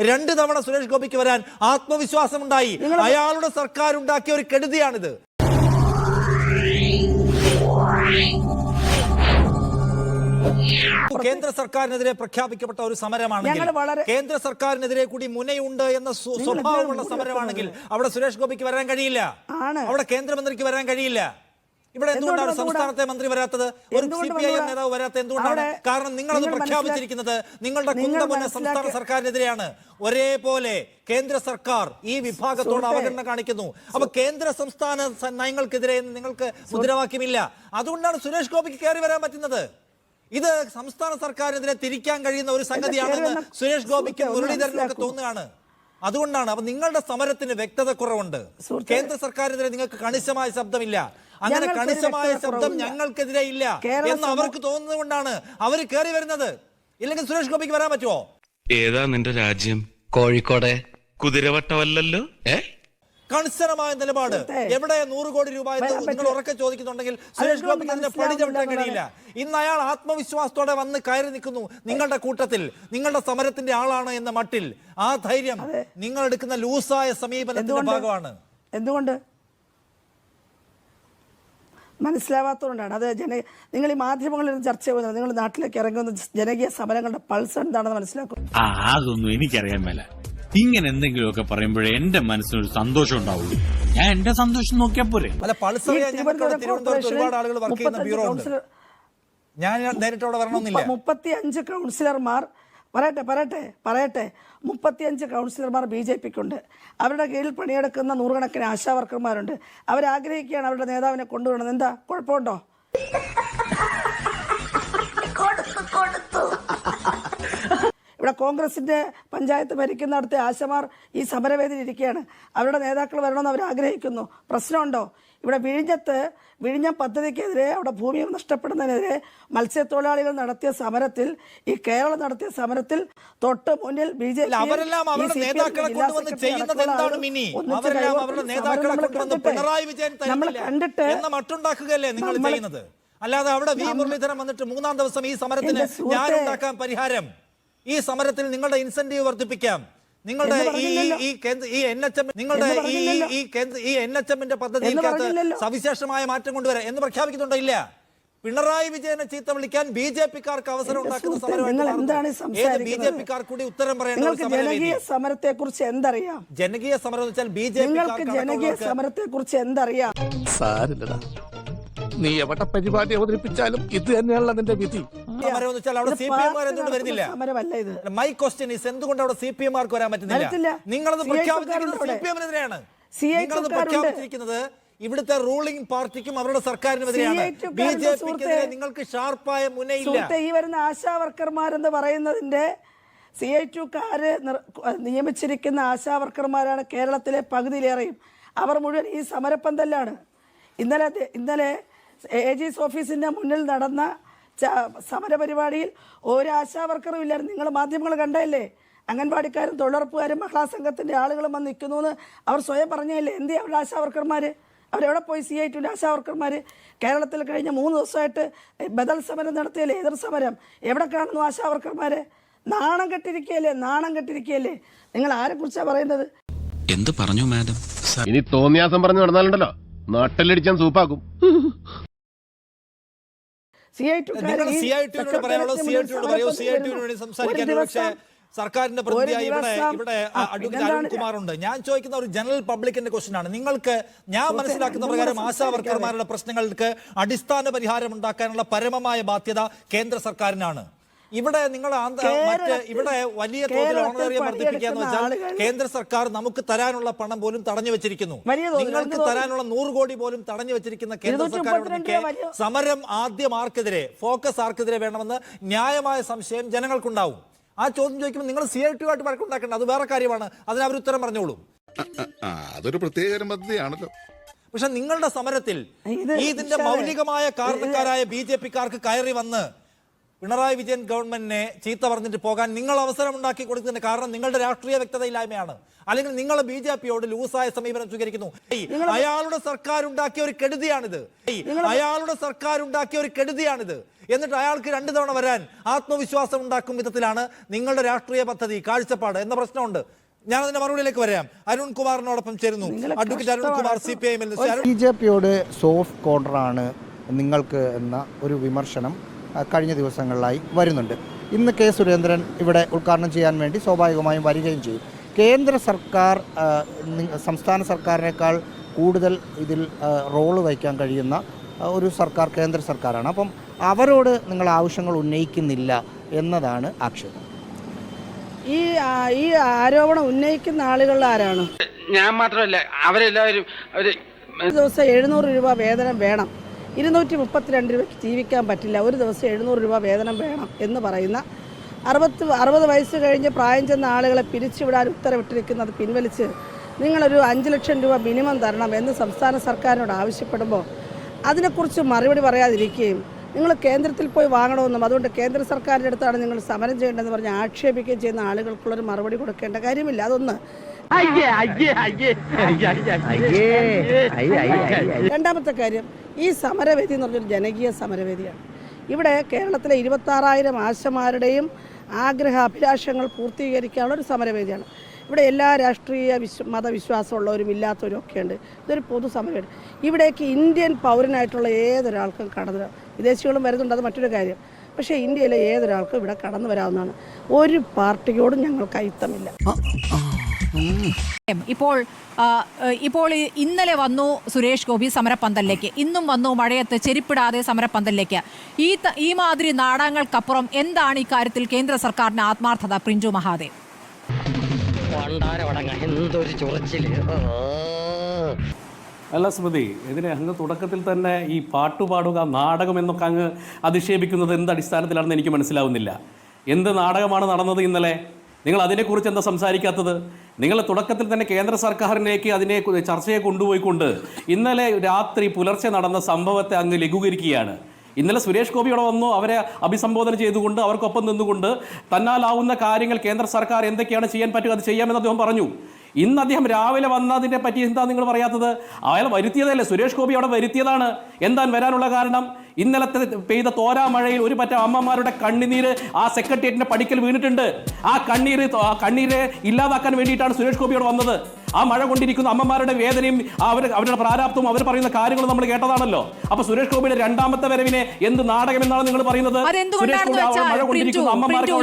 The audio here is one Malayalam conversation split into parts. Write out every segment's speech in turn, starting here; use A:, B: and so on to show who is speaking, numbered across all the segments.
A: രണ്ട് തവണ സുരേഷ് ഗോപിക്ക് വരാൻ ആത്മവിശ്വാസമുണ്ടായി. അയാളുടെ സർക്കാർ ഉണ്ടാക്കിയ ഒരു കെടുതിയാണിത്. കേന്ദ്ര സർക്കാരിനെതിരെ പ്രഖ്യാപിക്കപ്പെട്ട ഒരു സമരമാണെങ്കിൽ കേന്ദ്ര സർക്കാരിനെതിരെ കൂടി മുനയുണ്ട് എന്ന സ്വഭാവമുള്ള സമരമാണെങ്കിൽ അവിടെ സുരേഷ് ഗോപിക്ക് വരാൻ കഴിയില്ല. അവിടെ കേന്ദ്രമന്ത്രിക്ക് വരാൻ കഴിയില്ല. ഇവിടെ എന്തുകൊണ്ടാണ് സംസ്ഥാനത്തെ മന്ത്രി വരാത്തത്? ഒരു സി പി ഐ എം നേതാവ് വരാത്തത് എന്തുകൊണ്ടാണ്? കാരണം നിങ്ങൾ അത് പ്രഖ്യാപിച്ചിരിക്കുന്നത് നിങ്ങളുടെ കുന്തമുന്ന സംസ്ഥാന സർക്കാരിനെതിരെയാണ്. ഒരേപോലെ കേന്ദ്ര സർക്കാർ ഈ വിഭാഗത്തോട് അവഗണന കാണിക്കുന്നു. അപ്പൊ കേന്ദ്ര സംസ്ഥാന നയങ്ങൾക്കെതിരെ നിങ്ങൾക്ക് മുദ്രാവാക്യമില്ല. അതുകൊണ്ടാണ് സുരേഷ് ഗോപിക്ക് കയറി വരാൻ പറ്റുന്നത്. ഇത് സംസ്ഥാന സർക്കാരിനെതിരെ തിരിക്കാൻ കഴിയുന്ന ഒരു സംഗതിയാണെന്ന് സുരേഷ് ഗോപിക്ക്
B: മുരളീധരനൊക്കെ.
A: തോന്നുകയാണ്. അതുകൊണ്ടാണ് അപ്പൊ നിങ്ങളുടെ സമരത്തിന് വ്യക്തത കുറവുണ്ട്. കേന്ദ്ര സർക്കാരിനെതിരെ നിങ്ങൾക്ക് കണിശമായ ശബ്ദമില്ല. അങ്ങനെ കണിശമായ ശബ്ദം ഞങ്ങൾക്കെതിരെ ഇല്ല എന്ന് അവർക്ക് തോന്നുന്നത് കൊണ്ടാണ് അവർ കയറി വരുന്നത്. ഇല്ലെങ്കിൽ സുരേഷ് ഗോപിക്ക് വരാൻ പറ്റുമോ
C: ഏതാ നിന്റെ രാജ്യം?
D: കോഴിക്കോട്.
C: കുതിരവട്ടമല്ലല്ലോ? ഏ?
A: കണിശനമായ നിലപാട്. എവിടെ നൂറ് കോടി രൂപ എന്ന് നിങ്ങൾ. ഉറക്കെ ചോദിക്കുന്നുണ്ടെങ്കിൽ സുരേഷ് ഗോപിക്ക് അതിന്റെ പടി ചവിട്ടാൻ കഴിയില്ല. ഇന്ന് അയാൾ ആത്മവിശ്വാസത്തോടെ വന്ന് കയറി നിൽക്കുന്നു. നിങ്ങളുടെ കൂട്ടത്തിൽ നിങ്ങളുടെ സമരത്തിന്റെ ആളാണ് എന്ന മട്ടിൽ. ആ ധൈര്യം നിങ്ങൾ എടുക്കുന്ന ലൂസായ സമീപനത്തിന്റെ ഭാഗമാണ്.
B: എന്തുകൊണ്ട്? മനസ്സിലാവാത്തതുകൊണ്ടാണ്. അത് ജന നിങ്ങൾ ഈ മാധ്യമങ്ങളിൽ ചർച്ച ചെയ്യുന്നത് നിങ്ങൾ നാട്ടിലേക്ക് ഇറങ്ങുന്ന ജനകീയ സമരങ്ങളുടെ പൾസ് എന്താണെന്ന് മനസ്സിലാക്കും
E: ആ അതൊന്നും എനിക്കറിയാൻ മേല. ഇങ്ങനെ എന്തെങ്കിലുമൊക്കെ പറയുമ്പോഴേ എന്റെ മനസ്സിനൊരു സന്തോഷം ഉണ്ടാവുള്ളൂ. ഞാൻ എന്റെ സന്തോഷം നോക്കിയാൽ പോരെ.
A: അല്ല തിരുവനന്തപുരത്ത് ഒരുപാട് ആളുകൾ വർക്ക് ചെയ്യുന്ന ബ്യൂറോ ഉണ്ട്. ഞാൻ നേരിട്ട് അവിടെ വരണമെന്നില്ല.
B: മുപ്പത്തി അഞ്ച് കൗൺസിലർമാർ പറയട്ടെ പറയട്ടെ പറയട്ടെ. മുപ്പത്തിയഞ്ച് കൗൺസിലർമാർ ബി ജെ പിക്കുണ്ട്. അവരുടെ കീഴിൽ പണിയെടുക്കുന്ന നൂറുകണക്കിന് ആശാ വർക്കർമാരുണ്ട് അവരാഗ്രഹിക്കുകയാണ് അവരുടെ നേതാവിനെ കൊണ്ടുവരണം എന്താ? കുഴപ്പമുണ്ടോ? ഇവിടെ കോൺഗ്രസിന്റെ പഞ്ചായത്ത് ഭരിക്കുന്നിടത്തെ ആശമാർ ഈ സമരവേദിയിൽ ഇരിക്കുകയാണ്. അവരുടെ നേതാക്കൾ വരണമെന്ന് അവർ ആഗ്രഹിക്കുന്നു. പ്രശ്നമുണ്ടോ? ഇവിടെ വിഴിഞ്ഞത്ത് വിഴിഞ്ഞ പദ്ധതിക്കെതിരെ അവിടെ ഭൂമി നഷ്ടപ്പെടുന്നതിനെതിരെ മത്സ്യത്തൊഴിലാളികൾ നടത്തിയ സമരത്തിൽ ഈ കേരളം നടത്തിയ സമരത്തിൽ തൊട്ട് മുന്നിൽ ബി ജെ നമ്മൾ കണ്ടിട്ട്
A: അല്ലാതെ അവിടെ വി മുരളീധരൻ വന്നിട്ട് മൂന്നാം ദിവസം ഈ സമരത്തിന് ഞാൻ ഉണ്ടാക്കാൻ പരിഹാരം? ഈ സമരത്തിൽ നിങ്ങളുടെ ഇൻസെന്റീവ് വർദ്ധിപ്പിക്കാം. നിങ്ങളുടെ ഈ ഈ കേന്ദ്ര ഈ എൻ എച്ച് എം നിങ്ങളുടെ ഈ ഈ കേന്ദ്ര ഈ എൻ എച്ച് എമ്മിന്റെ പദ്ധതിക്കകത്ത് സവിശേഷമായ മാറ്റം കൊണ്ടുവരാം എന്ന് പ്രഖ്യാപിക്കുന്നുണ്ടോ ഇല്ല? പിണറായി വിജയനെ ചീത്ത വിളിക്കാൻ ബി ജെ പിക്കാർക്ക് അവസരം ഉണ്ടാക്കുന്ന
B: സുഹൃത്തേ,
A: സമരമായിട്ട്
B: നിങ്ങൾ എന്താണ്
A: ബി
B: സംസാരിക്കുന്നത്?
A: ജെ പിക്കാർ കൂടി ഉത്തരം പറയേണ്ട
B: ജനകീയ സമരത്തെ കുറിച്ച് എന്തറിയാം?
A: ജനകീയ സമരം എന്ന് വെച്ചാൽ ബി ജെ
B: നിങ്ങൾക്ക് ജനകീയ സമരത്തെ കുറിച്ച് എന്തറിയാം?
D: സാരില്ലടാ. നീ എവിടെ പരിപാടി അവതരിപ്പിച്ചാലും ഇത് തന്നെയാണല്ലോ നിന്റെ വിധി.
A: സമരം എന്ന് വെച്ചാൽ അവിടെ സി പി എം
B: പാർട്ടി
A: എന്തുകൊണ്ട് വരുന്നില്ല
B: നടത്തുന്ന സമരമല്ല ഇത്.
A: മൈ ക്വസ്റ്റ്യൻ ഈസ് എന്തുകൊണ്ട് അവിടെ സി പി എമാർക്ക് വരാൻ
B: വരത്തില്ല.
A: പറ്റുന്നില്ല നിങ്ങളത് പ്രഖ്യാപിച്ചിരിക്കുന്നത് സി
B: ക്കാരുണ്ട്
A: പി എമ്മിനെതിരെയാണ്
B: CI
A: നിങ്ങളത്
B: ക്കാരുണ്ട്.
A: പ്രഖ്യാപിച്ചിരിക്കുന്നത് ഇവിടുത്തെ റൂളിംഗ് പാർട്ടിക്കും അവരുടെ ബി ജെ നിങ്ങൾക്ക് ഷാർപ്പായ മുനയില്ല.
B: ഈ വരുന്ന ആശാ വർക്കർമാരെന്ന് പറയുന്നതിന്റെ സി ഐ ടുക്കാര് നിയമിച്ചിരിക്കുന്ന ആശാ വർക്കർമാരാണ് കേരളത്തിലെ പകുതിയിലേറെയും. അവർ മുഴുവൻ ഈ സമരപ്പന്തലാണ് ഇന്നലെ ഇന്നലെ എ ജി ഓഫീസിന്റെ മുന്നിൽ നടന്ന സമരപരിപാടിയിൽ ഒരു ആശാ വർക്കറും ഇല്ലായിരുന്നു. നിങ്ങൾ മാധ്യമങ്ങൾ കണ്ടല്ലേ അംഗൻവാടിക്കാരും തൊഴിലുറപ്പുകാരും മഹിളാ സംഘത്തിന്റെ ആളുകളും വന്ന് നിൽക്കുന്നു എന്ന് അവർ സ്വയം പറഞ്ഞല്ലേ എന്തേ അവരുടെ ആശാ വർക്കർമാർ അവരെവിടെ പോയി സി ഐ ടി ആശാ വർക്കർമാർ കേരളത്തിൽ കഴിഞ്ഞ മൂന്ന് ദിവസമായിട്ട് ബദൽ സമരം നടത്തിയല്ലേ? എതിർ സമരം. എവിടെ കാണുന്നു ആശാ വർക്കർമാരെ നാണം കെട്ടിരിക്കുകയല്ലേ? നാണം കെട്ടിരിക്കുകയല്ലേ? നിങ്ങൾ ആരെക്കുറിച്ചാണ് പറയുന്നത്?
C: എന്ത് പറഞ്ഞു മാഡം?
F: ഇനി തോന്നിയാസം പറഞ്ഞു നടന്നാലുണ്ടല്ലോ. നാട്ടിലടിച്ചാൻ സൂപ്പാക്കും.
A: സർക്കാരിന്റെ പ്രതിയായി ഇവിടെ ഇവിടെ അഡ്വക്കേറ്റ് അരുൺകുമാർ ഉണ്ട് ഞാൻ ചോദിക്കുന്ന ഒരു ജനറൽ പബ്ലിക്കിന്റെ ക്വസ്റ്റ്യൻ ആണ് നിങ്ങൾക്ക് ഞാൻ മനസ്സിലാക്കുന്ന പ്രകാരം ആശാ വർക്കർമാരുടെ പ്രശ്നങ്ങൾക്ക് അടിസ്ഥാന പരിഹാരം ഉണ്ടാക്കാനുള്ള പരമമായ ബാധ്യത കേന്ദ്ര സർക്കാരിനാണ്. ഇവിടെ നിങ്ങൾ മറ്റ് ഇവിടെ വലിയ തോതിൽ ഓണറേറിയം വർദ്ധിപ്പിക്കുക വെച്ചാൽ കേന്ദ്ര സർക്കാർ നമുക്ക് തരാനുള്ള പണം പോലും തടഞ്ഞു വെച്ചിരിക്കുന്നു. നിങ്ങൾക്ക് തരാനുള്ള നൂറ് കോടി പോലും തടഞ്ഞു വെച്ചിരിക്കുന്ന കേന്ദ്ര
B: വലിയ-
A: സമരം ആദ്യം ആർക്കെതിരെ ഫോക്കസ് ആർക്കെതിരെ വേണമെന്ന് ന്യായമായ സംശയം ജനങ്ങൾക്കുണ്ടാവും. ആ ചോദ്യം ചോദിക്കുമ്പോൾ നിങ്ങൾ സി ഐ ടി ആയിട്ട് വഴക്കുണ്ടാക്കേണ്ട അത് വേറെ കാര്യമാണ്. അതിന് അവർ ഉത്തരം പറഞ്ഞോളൂ.
G: അതൊരു പ്രത്യേക പദ്ധതിയാണല്ലോ.
A: പക്ഷെ നിങ്ങളുടെ സമരത്തിൽ ഈ ഇതിന്റെ മൗലികമായ കാരണക്കാരായ ബി ജെ പിക്കാർക്ക് കയറി വന്ന് പിണറായി വിജയൻ ഗവൺമെന്റിനെ ചീത്ത പറഞ്ഞിട്ട് പോകാൻ നിങ്ങൾ അവസരം ഉണ്ടാക്കി കൊടുക്കുന്നതിന് കാരണം നിങ്ങളുടെ രാഷ്ട്രീയ വ്യക്തതയില്ലായ്മയാണ്. അല്ലെങ്കിൽ നിങ്ങൾ ബി ജെ പിയോട് ലൂസായ സമീപനം സ്വീകരിക്കുന്നു. അയാളുടെ സർക്കാർ ഉണ്ടാക്കിയ ഒരു കെടുതിയാണിത്. അയാളുടെ സർക്കാർ ഉണ്ടാക്കിയ ഒരു കെടുതിയാണിത്. എന്നിട്ട് അയാൾക്ക് രണ്ടു തവണ വരാൻ ആത്മവിശ്വാസം ഉണ്ടാക്കും വിധത്തിലാണ് നിങ്ങളുടെ രാഷ്ട്രീയ പദ്ധതി കാഴ്ചപ്പാട് എന്ന പ്രശ്നമുണ്ട്. ഞാൻ അതിന്റെ മറുപടിയിലേക്ക് വരാം. അരുൺ കുമാറിനോടൊപ്പം ചേരുന്നു. Advocate Arun Kumar C P I M L
H: B J പിയോട് soft കോർണറാണ് നിങ്ങൾക്ക് എന്ന ഒരു വിമർശനം. കഴിഞ്ഞ ദിവസങ്ങളിലായി വരുന്നുണ്ട്. ഇന്ന് കെ സുരേന്ദ്രൻ ഇവിടെ ഉദ്ഘാടനം ചെയ്യാൻ വേണ്ടി സ്വാഭാവികമായും വരികയും ചെയ്യും. കേന്ദ്ര സർക്കാർ സംസ്ഥാന സർക്കാരിനേക്കാൾ കൂടുതൽ ഇതിൽ റോൾ വഹിക്കാൻ കഴിയുന്ന ഒരു സർക്കാർ കേന്ദ്ര സർക്കാരാണ്. അപ്പം അവരോട് നിങ്ങൾ ആവശ്യങ്ങൾ ഉന്നയിക്കുന്നില്ല എന്നതാണ് ആക്ഷേപം.
B: ഈ ഈ ആരോപണം ഉന്നയിക്കുന്ന ആളുകൾ ആരാണ്?
I: ഞാൻ മാത്രമല്ല അവരെല്ലാവരും
B: ഒരു ദിവസം എഴുന്നൂറ് രൂപ വേതനം വേണം. ഇരുന്നൂറ്റി മുപ്പത്തിരണ്ട് രൂപയ്ക്ക് ജീവിക്കാൻ പറ്റില്ല. ഒരു ദിവസം എഴുന്നൂറ് രൂപ വേതനം വേണം എന്ന് പറയുന്ന അറുപത്ത് അറുപത് വയസ്സ് കഴിഞ്ഞ് പ്രായം ചെന്ന ആളുകളെ പിരിച്ചുവിടാൻ ഉത്തരവിട്ടിരിക്കുന്നത് പിൻവലിച്ച് നിങ്ങളൊരു അഞ്ച് ലക്ഷം രൂപ മിനിമം തരണം എന്ന് സംസ്ഥാന സർക്കാരിനോട് ആവശ്യപ്പെടുമ്പോൾ അതിനെക്കുറിച്ച് മറുപടി പറയാതിരിക്കുകയും നിങ്ങൾ കേന്ദ്രത്തിൽ പോയി വാങ്ങണമെന്നും അതുകൊണ്ട് കേന്ദ്ര സർക്കാരിന്റെ അടുത്താണ് നിങ്ങൾ സമരം ചെയ്യേണ്ടതെന്ന് പറഞ്ഞ് ആക്ഷേപിക്കുകയും ചെയ്യുന്ന ആളുകൾക്കുള്ളൊരു മറുപടി കൊടുക്കേണ്ട കാര്യമില്ല. അതൊന്ന് രണ്ടാമത്തെ കാര്യം ഈ സമരവേദി എന്ന് പറഞ്ഞൊരു ജനകീയ സമരവേദിയാണ്. ഇവിടെ കേരളത്തിലെ ഇരുപത്താറായിരം ആശമാരുടെയും ആഗ്രഹ അഭിലാഷങ്ങൾ പൂർത്തീകരിക്കാനുള്ള ഒരു സമരവേദിയാണ്. ഇവിടെ എല്ലാ രാഷ്ട്രീയ വിശ്വ മതവിശ്വാസമുള്ളവരും ഇല്ലാത്തവരും ഒക്കെയുണ്ട്. ഇതൊരു പൊതു സമരവേദി. ഇവിടേക്ക് ഇന്ത്യൻ പൗരനായിട്ടുള്ള ഏതൊരാൾക്കും കടന്നു വിദേശികളും വരുന്നുണ്ട് അത് മറ്റൊരു കാര്യം. പക്ഷേ ഇന്ത്യയിലെ ഏതൊരാൾക്കും ഇവിടെ കടന്നു വരാവുന്നതാണ്. ഒരു പാർട്ടിയോടും ഞങ്ങൾക്ക് അയിത്തമില്ല.
J: ഇപ്പോൾ ഇപ്പോൾ ഇന്നലെ വന്നു സുരേഷ് ഗോപി സമരപ്പന്തലിലേക്ക്. ഇന്നും വന്നു മഴയത്ത് ചെരിപ്പിടാതെ സമരപ്പന്തലിലേക്ക്. ഈ ഈ മാതിരി നാടകങ്ങൾക്കപ്പുറം എന്താണ് ഇക്കാര്യത്തിൽ കേന്ദ്ര സർക്കാരിന്റെ ആത്മാർത്ഥത? പ്രിഞ്ചു മഹാദേവ്.
K: അല്ല സ്മൃതി ഇതിനെ അങ്ങ് തുടക്കത്തിൽ തന്നെ ഈ പാട്ടുപാടുക നാടകം എന്നൊക്കെ അങ്ങ് അധിക്ഷേപിക്കുന്നത് എന്ത് അടിസ്ഥാനത്തിലാണെന്ന് എനിക്ക് മനസ്സിലാവുന്നില്ല. എന്ത് നാടകമാണ് നടന്നത് ഇന്നലെ? നിങ്ങൾ അതിനെക്കുറിച്ച് എന്താ സംസാരിക്കാത്തത്? നിങ്ങൾ തുടക്കത്തിൽ തന്നെ കേന്ദ്ര സർക്കാരിലേക്ക് അതിനെ ചർച്ചയെ കൊണ്ടുപോയിക്കൊണ്ട് ഇന്നലെ രാത്രി പുലർച്ചെ നടന്ന സംഭവത്തെ അങ്ങ് ലഘൂകരിക്കുകയാണ്. ഇന്നലെ സുരേഷ് ഗോപി ഇവിടെ വന്നു അവരെ അഭിസംബോധന ചെയ്തുകൊണ്ട് അവർക്കൊപ്പം നിന്നുകൊണ്ട് തന്നാലാവുന്ന കാര്യങ്ങൾ കേന്ദ്ര സർക്കാർ എന്തൊക്കെയാണ് ചെയ്യാൻ പറ്റുക അത് ചെയ്യാമെന്ന് അദ്ദേഹം പറഞ്ഞു. ഇന്ന് അദ്ദേഹം രാവിലെ വന്നതിനെ പറ്റി എന്താ നിങ്ങൾ പറയാത്തത്? അയാൾ വരുത്തിയതല്ലേ സുരേഷ് ഗോപി അവിടെ വരുത്തിയതാണ്. എന്താണ് വരാനുള്ള കാരണം? ഇന്നലത്തെ പെയ്ത തോരാമഴയിൽ ഒരു പറ്റ അമ്മമാരുടെ കണ്ണുനീര് ആ സെക്രട്ടേറിയറ്റിന്റെ പടിക്കൽ വീണിട്ടുണ്ട്. ആ കണ്ണീര് കണ്ണീരെ ഇല്ലാതാക്കാൻ വേണ്ടിയിട്ടാണ് സുരേഷ് ഗോപിയോട് വന്നത്. ആ മഴ കൊണ്ടിരിക്കുന്ന അമ്മമാരുടെ വേദനയും അവർ അവരുടെ പ്രാരാബ്ദവും അവർ പറയുന്ന കാര്യങ്ങളും നമ്മൾ കേട്ടതാണല്ലോ. അപ്പൊ സുരേഷ് ഗോപിയുടെ രണ്ടാമത്തെ വരവിനെ എന്ത് നാടകം എന്നാണ് നിങ്ങൾ പറയുന്നത്?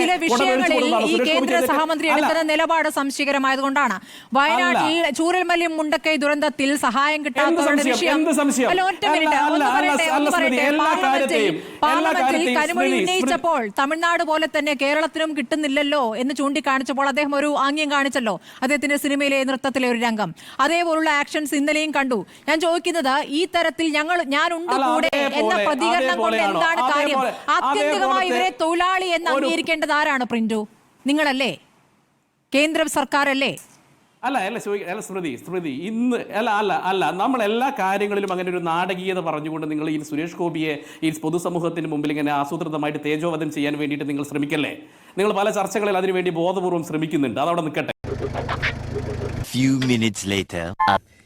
J: ചില വിഷയങ്ങളിൽ ഈ കേന്ദ്ര സഹമന്ത്രി. എടുക്കുന്ന നിലപാട് സംശയകരമായതുകൊണ്ടാണ്. വയനാട്ടിൽ ചൂരൽമലയും മുണ്ടക്കൈ ദുരന്തത്തിൽ സഹായം കിട്ടാത്ത
K: സംശയം?
J: വിഷയം? അല്ല ഒറ്റ
K: അല്ല,
J: മിനിറ്റ്.
K: അല്ല,
J: ഒന്ന് പറയട്ടെ ഒന്ന് പറയട്ടെ
K: എല്ലാ
J: പാർലമെന്റിൽ പാർലമെന്റിൽ കനിമൊഴി ഉന്നയിച്ചപ്പോൾ തമിഴ്നാട് പോലെ തന്നെ കേരളത്തിനും കിട്ടുന്നില്ലല്ലോ എന്ന് ചൂണ്ടിക്കാണിച്ചപ്പോൾ അദ്ദേഹം ഒരു ആംഗ്യം കാണിച്ചല്ലോ അദ്ദേഹത്തിന്റെ സിനിമയിലെ നൃത്തത്തിലെ ഒരു രംഗം. അതേപോലുള്ള ആക്ഷൻസ് ഇന്നലെയും കണ്ടു. ഞാൻ ചോദിക്കുന്നത് ഈ തരത്തിൽ ഞങ്ങൾ ഞാനുണ്ട് കൂടെ എന്ന പ്രതികരണം കൊണ്ട് എന്താണ് കാര്യം? ആത്യന്തികമായി ഇവരെ തൊഴിലാളി എന്ന് അംഗീകരിക്കേണ്ടത് ആരാണ് പ്രിന്റു? നിങ്ങളല്ലേ? കേന്ദ്ര സർക്കാരല്ലേ?
K: അല്ല അല്ല ചോദിക്കുക അല്ല സ്മൃതി സ്മൃതി ഇന്ന് അല്ല അല്ല അല്ല നമ്മൾ എല്ലാ കാര്യങ്ങളിലും അങ്ങനെ ഒരു നാടകീയത പറഞ്ഞുകൊണ്ട് നിങ്ങൾ ഈ സുരേഷ് ഗോപിയെ ഈ പൊതുസമൂഹത്തിന് മുമ്പിൽ ഇങ്ങനെ ആസൂത്രിതമായിട്ട് തേജോവധം ചെയ്യാൻ വേണ്ടിയിട്ട് നിങ്ങൾ ശ്രമിക്കല്ലേ? നിങ്ങൾ പല ചർച്ചകളിൽ അതിനുവേണ്ടി ബോധപൂർവം ശ്രമിക്കുന്നുണ്ട്. അതവിടെ നിൽക്കട്ടെ.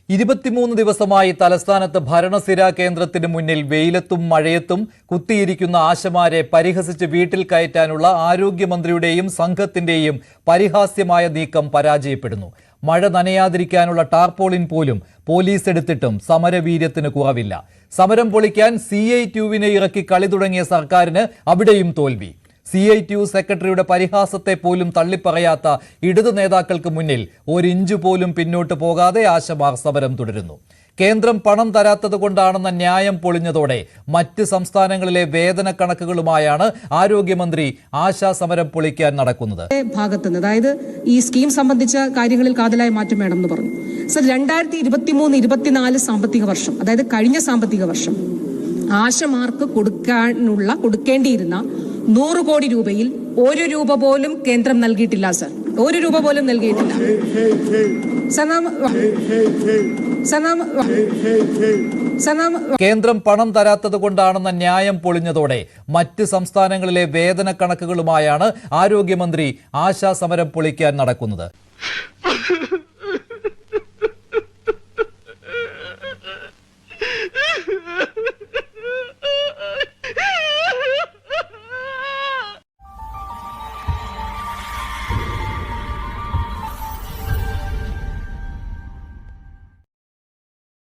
L: ഇരുപത്തിമൂന്ന് ദിവസമായി തലസ്ഥാനത്ത് ഭരണസിരാ കേന്ദ്രത്തിന് മുന്നിൽ വെയിലത്തും മഴയത്തും കുത്തിയിരിക്കുന്ന ആശമാരെ പരിഹസിച്ച് വീട്ടിൽ കയറ്റാനുള്ള ആരോഗ്യമന്ത്രിയുടെയും സംഘത്തിന്റെയും പരിഹാസ്യമായ നീക്കം പരാജയപ്പെടുന്നു. മഴ നനയാതിരിക്കാനുള്ള ടാർപോളിൻ പോലും പോലീസ് എടുത്തിട്ടും സമരവീര്യത്തിന് കുറവില്ല. സമരം പൊളിക്കാൻ സി ഐ ട്യൂവിനെ ഇറക്കി കളി തുടങ്ങിയ സർക്കാരിന് അവിടെയും തോൽവി. സി ഐ ടി സെക്രട്ടറിയുടെ പരിഹാസത്തെ പോലും തള്ളിപ്പറയാത്ത ഇടതു നേതാക്കൾക്ക് മുന്നിൽ ഒരിഞ്ചു പോലും പിന്നോട്ട് പോകാതെ ആശമാർ സമരം തുടരുന്നു. കേന്ദ്രം പണം തരാത്തത് കൊണ്ടാണെന്ന ന്യായം പൊളിഞ്ഞതോടെ മറ്റ് സംസ്ഥാനങ്ങളിലെ വേതന കണക്കുകളുമായാണ് ആരോഗ്യമന്ത്രി ആശാ സമരം പൊളിക്കാൻ നടക്കുന്നത്.
M: ഭാഗത്തുനിന്ന് അതായത് ഈ സ്കീം സംബന്ധിച്ച കാര്യങ്ങളിൽ കാതലായ മാറ്റം എന്ന് പറഞ്ഞു. സർ രണ്ടായിരത്തി ഇരുപത്തി മൂന്ന് ഇരുപത്തിനാല് സാമ്പത്തിക വർഷം അതായത് കഴിഞ്ഞ സാമ്പത്തിക വർഷം ആശമാർക്ക് കൊടുക്കാനുള്ള കൊടുക്കേണ്ടിയിരുന്ന നൂറ് കോടി രൂപയിൽ ഒരു രൂപ പോലും കേന്ദ്രം നൽകിയിട്ടില്ല സർ. ഒരു രൂപ പോലും നൽകിയിട്ടില്ല. സർ
L: കേന്ദ്രം പണം തരാത്തത് കൊണ്ടാണെന്ന ന്യായം പൊളിഞ്ഞതോടെ മറ്റ് സംസ്ഥാനങ്ങളിലെ വേതന കണക്കുകളുമായാണ് ആരോഗ്യമന്ത്രി ആശാ സമരം പൊളിക്കാൻ നടക്കുന്നത്.